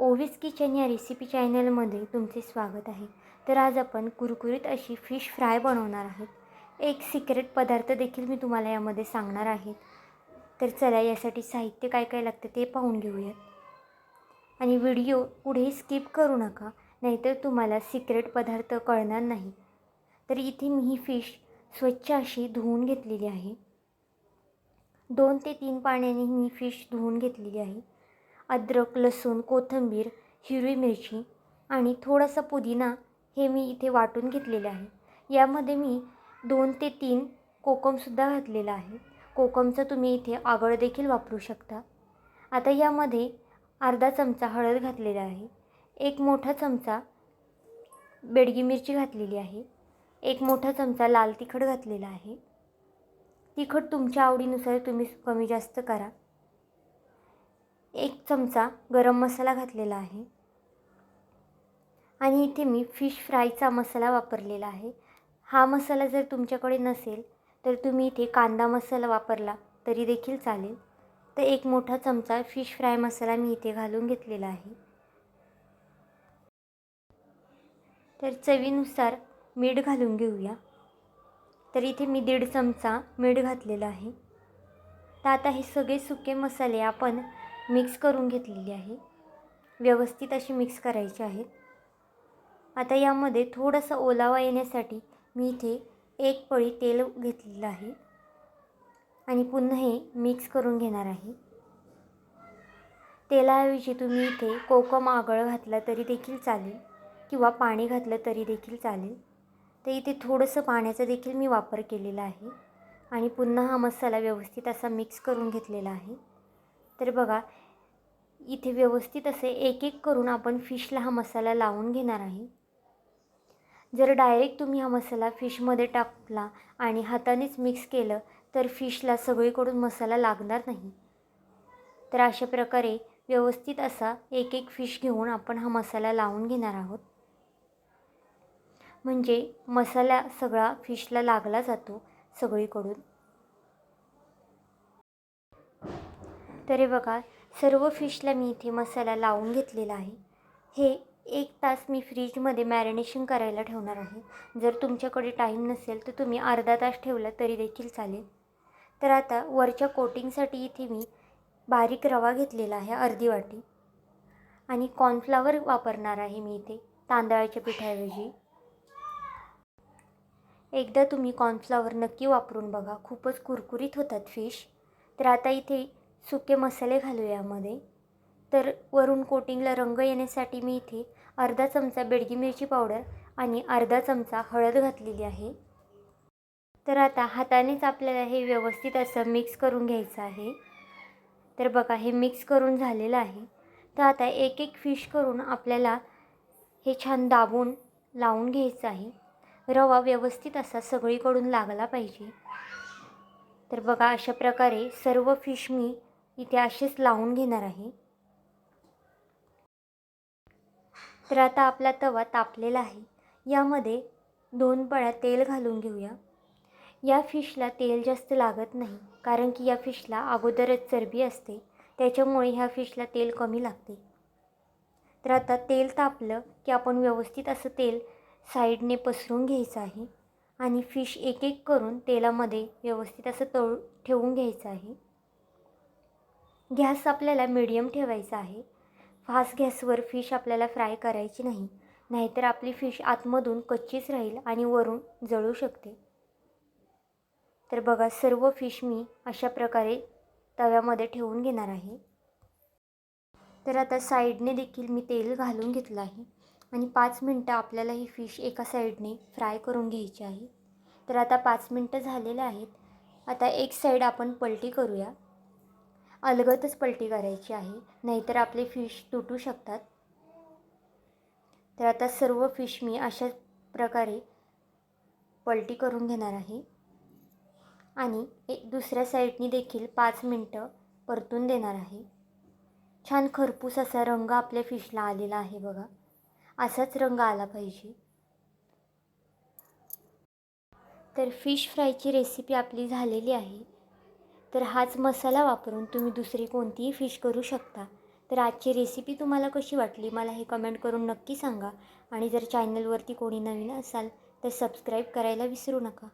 ओवीस kitchen या recipe चॅनलमध्ये तुमचे स्वागत आहे. तर आज आपण कुरकुरीत अशी फिश फ्राय बनवणार आहोत. एक सिक्रेट पदार्थ देखील मी तुम्हाला यामध्ये सांगणार आहे. तर चला यासाठी साहित्य काय काय लागतं ते पाहून घेऊयात. आणि व्हिडिओ पुढे स्किप करू नका नाहीतर तुम्हाला सिक्रेट पदार्थ कळणार नाही. तर इथे मी ही फिश स्वच्छ अशी धुवून घेतलेली आहे. दोन ते तीन पाण्याने मी फिश धुवून घेतलेली आहे. अद्रक लसूण कोथिंबीर हिरवी मिरची आणि थोडासा पुदिना हे मी इथे वाटून घेतलेले आहे. यामध्ये मी दोन ते तीन कोकमसुद्धा घातलेला आहे. कोकमचं तुम्ही इथे आगळ देखील वापरू शकता. आता यामध्ये अर्धा चमचा हळद घातलेला आहे. एक मोठा चमचा बेडगी मिरची घातलेली आहे. एक मोठा चमचा लाल तिखट घातलेला आहे. तिखट तुमच्या आवडीनुसार तुम्ही कमी जास्त करा. एक चमचा गरम मसाला घातलेला आहे. आणि इथे मी फिश फ्रायचा मसाला वापरलेला आहे. हा मसाला जर तुमच्याकडे नसेल तर तुम्ही इथे कांदा मसाला वापरला तरी देखील चालेल. तर एक मोठा चमचा फिश फ्राय मसाला मी इथे घालून घेतलेला आहे. तर चवीनुसार मीठ घालून घेऊया. तर इथे मी दीड चमचा मीठ घातलेला आहे. तर आता हे सगळे सुके मसाले आपण मिक्स करून घेतलेली आहे. व्यवस्थित अशी मिक्स करायची आहेत आता यामध्ये थोडंसं ओलावा येण्यासाठी मी इथे एक पळी तेल घेतलेलं आहे. आणि पुन्हा हे मिक्स करून घेणार आहे. तेलाऐवजी तुम्ही इथे कोकम आगळ घातला तरी देखील चालेल किंवा पाणी घातलं तरी देखील चालेल. तर इथे थोडंसं पाण्याचा देखील मी वापर केलेला आहे. आणि पुन्हा हा मसाला व्यवस्थित असा मिक्स करून घेतलेला आहे. तर बघा इथे व्यवस्थित असे एक एक करून आपण फिशला हा मसाला लावून घेणार आहे. जर डायरेक्ट तुम्ही हा मसाला फिशमध्ये टाकला आणि हातानेच मिक्स केलं तर फिशला सगळीकडून मसाला लागणार नाही. तर अशा प्रकारे व्यवस्थित असा एक एक फिश घेऊन आपण हा मसाला लावून घेणार आहोत. म्हणजे मसाला सगळा फिशला लागला जातो सगळीकडून. तर हे बघा सर्व फिशला मी इथे मसाला लावून घेतलेला आहे. हे एक तास मी फ्रीजमध्ये मॅरिनेशन करायला ठेवणार आहे. जर तुमच्याकडे टाईम नसेल तर तुम्ही अर्धा तास ठेवला तरी देखील चालेल. तर आता वरच्या कोटिंगसाठी इथे मी बारीक रवा घेतलेला आहे अर्धी वाटी. आणि कॉर्नफ्लावर वापरणार आहे मी इथे तांदळाच्या पिठाऐवजी. एकदा तुम्ही कॉर्नफ्लावर नक्की वापरून बघा खूपच कुरकुरीत होतात फिश तर आता इथे सुके मसाले घालू यामध्ये. तर वरून कोटिंगला रंग येण्यासाठी मी इथे अर्धा चमचा बेडगी मिरची पावडर आणि अर्धा चमचा हळद घातलेली आहे. तर आता हातानेच आपल्याला हे व्यवस्थित असं मिक्स करून घ्यायचं आहे. तर बघा हे मिक्स करून झालेलं आहे. तर आता एक एक फिश करून आपल्याला हे छान दाबून लावून घ्यायचं आहे. रवा व्यवस्थित असा सगळीकडून लागला पाहिजे. तर बघा अशा प्रकारे सर्व फिश मी इथे असेच लावून घेणार आहे. तर आता आपला तवा तापलेला आहे. यामध्ये दोन पळ्या तेल घालून घेऊया. या फिशला तेल जास्त लागत नाही कारण की या फिशला अगोदरच चरबी असते. त्याच्यामुळे ह्या फिशला तेल कमी लागते. तर आता तेल तापलं की आपण व्यवस्थित असं तेल साईडने पसरून घ्यायचं आहे. आणि फिश एक एक करून तेलामध्ये व्यवस्थित असं तळ ठेवून घ्यायचं आहे. गॅस आपल्याला मिडियम ठेवायचा आहे. फास्ट गॅसवर फिश आपल्याला फ्राय करायची नाही. नाहीतर आपली फिश आतमधून कच्चीच राहील आणि वरून जळू शकते. तर बघा सर्व फिश मी अशा प्रकारे तव्यामध्ये ठेवून घेणार आहे. तर आता साईडने देखील मी तेल घालून घेतलं आहे. आणि पाच मिनटं आपल्याला ही फिश एका साईडने फ्राय करून घ्यायची आहे. तर आता पाच मिनटं झालेले आहेत. आता एक साईड आपण पलटी करूया. अलगतच पलटी करायची आहे. नाहीतर आपले फिश तुटू शकतात. तर आता सर्व फिश मी अशा प्रकारे पलटी करून घेणार आहे. आणि एक दुसऱ्या साईडनी देखील पाच मिनटं परतून देणार आहे. छान खरपूस असा रंग आपल्या फिशला आलेला आहे बघा. असाच रंग आला पाहिजे. तर फिश फ्रायची रेसिपी आपली झालेली आहे. तर हाच मसाला वापरून तुम्ही दुसरी कोणतीही फिश करू शकता. तर आजची रेसिपी तुम्हाला कशी वाटली मला हे कमेंट करून नक्की सांगा. आणि जर चॅनलवरती कोणी नवीन असाल तर सबस्क्राईब करायला विसरू नका.